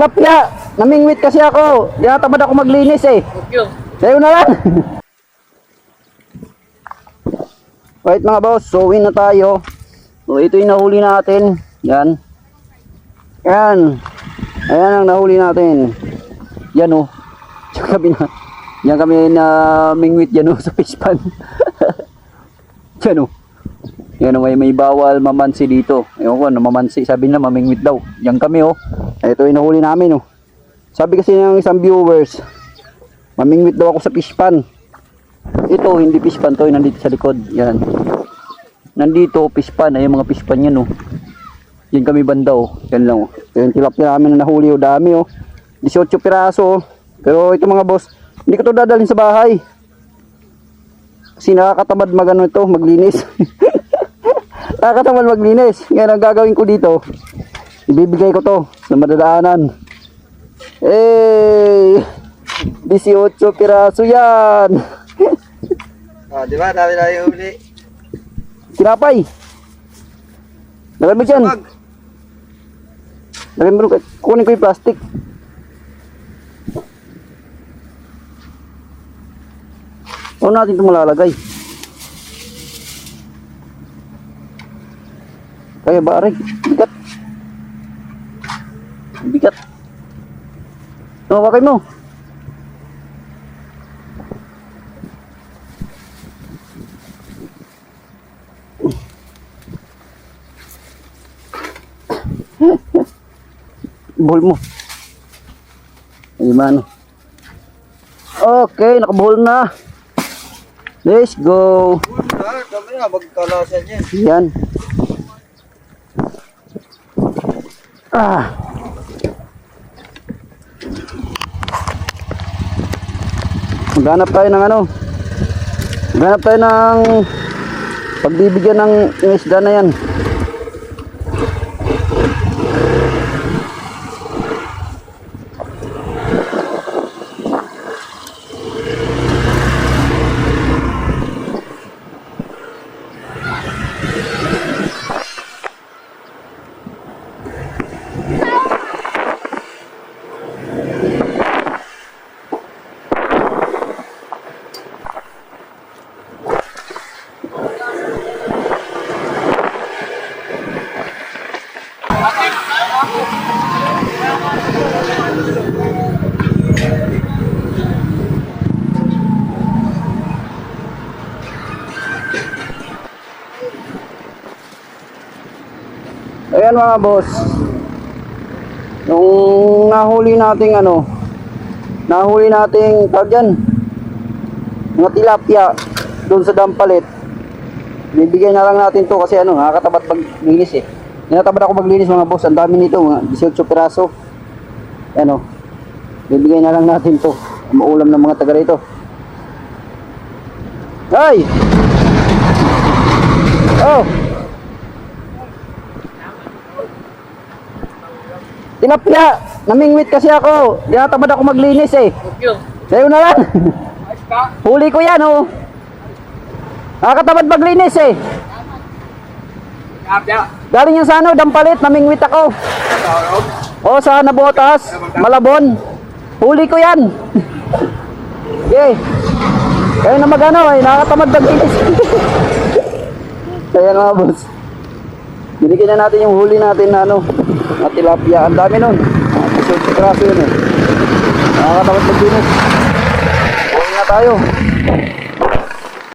Tilapia! Namingwit kasi ako. Tinatamad ako maglinis eh. Thank you. Sa'yo na lang. Right mga boss, so win na tayo. So ito yung nahuli natin. Yan. Yan. Ayan ang nahuli natin. Yan oh. Diyan kami na. Yan kami na mingwit yan oh sa fish pan. yan oh. Yan oh, may, may bawal mamansi dito. Ewan ko, ano mamansi. Sabi na mamingwit daw. Yan kami oh. Ito yung nahuli namin oh. Sabi kasi ng isang viewers, mamingwit daw ako sa fish pan. Ito, hindi fish pan to, nandito sa likod. Yan. Nandito, fish pan. Ay, mga fish pan yan, oh. Yan kami banda, oh. Yan lang, oh. Yan tilapia namin na nahuli, oh. Dami, oh. 18 piraso, oh. Pero ito mga boss, hindi ko to dadalhin sa bahay. Kasi nakakatamad magano ito, maglinis. nakakatamad maglinis. Ngayon, ang gagawin ko dito, ibibigay ko to sa madadaanan. Eh, 18 piraso yan. Ah, di ba? Dami na yung uli. Tinapay. Mo dyan. Wag. Lagay mo, kunin ko yung plastic. Huwag natin ito malalagay. Kaya ba, Aray? Bigat. Bigat. Ano, bakay mo? Buhol mo. Ay, mano. Okay, nakabuhol na. Let's go. Kami na. Magkalasan yan. Yan. Ah. Maghanap tayo ng ano. Maghanap tayo ng pagbibigyan ng isda na yan. Ayan mga boss. Yung nahuli nating ano, nahuli nating tawag mga tilapia doon sa dampalit. Bibigyan na lang natin to kasi ano, nakakatabat maglinis eh. Ninatabad ako maglinis mga boss, ang dami nito, mga 18 piraso. Ano, bibigyan na lang natin to. Maulam ng mga taga rito. Ay! Oh! Tilapia! Namingwit kasi ako. Tinatamad ako maglinis eh. Sa'yo na lang. Huli ko yan oh. Nakakatamad maglinis eh. Galing yan sa ano, dampalit, namingwit ako. Tawag. O sa Nabotas, Malabon. Huli ko yan. Yay. Kaya na magano eh, nakakatamad maglinis. Kaya nga boss. Binigyan na natin yung huli natin na ano, na tilapia. Ang dami nun. Kasi graso yun eh. Nakakatamad maglinis. Huwag na tayo.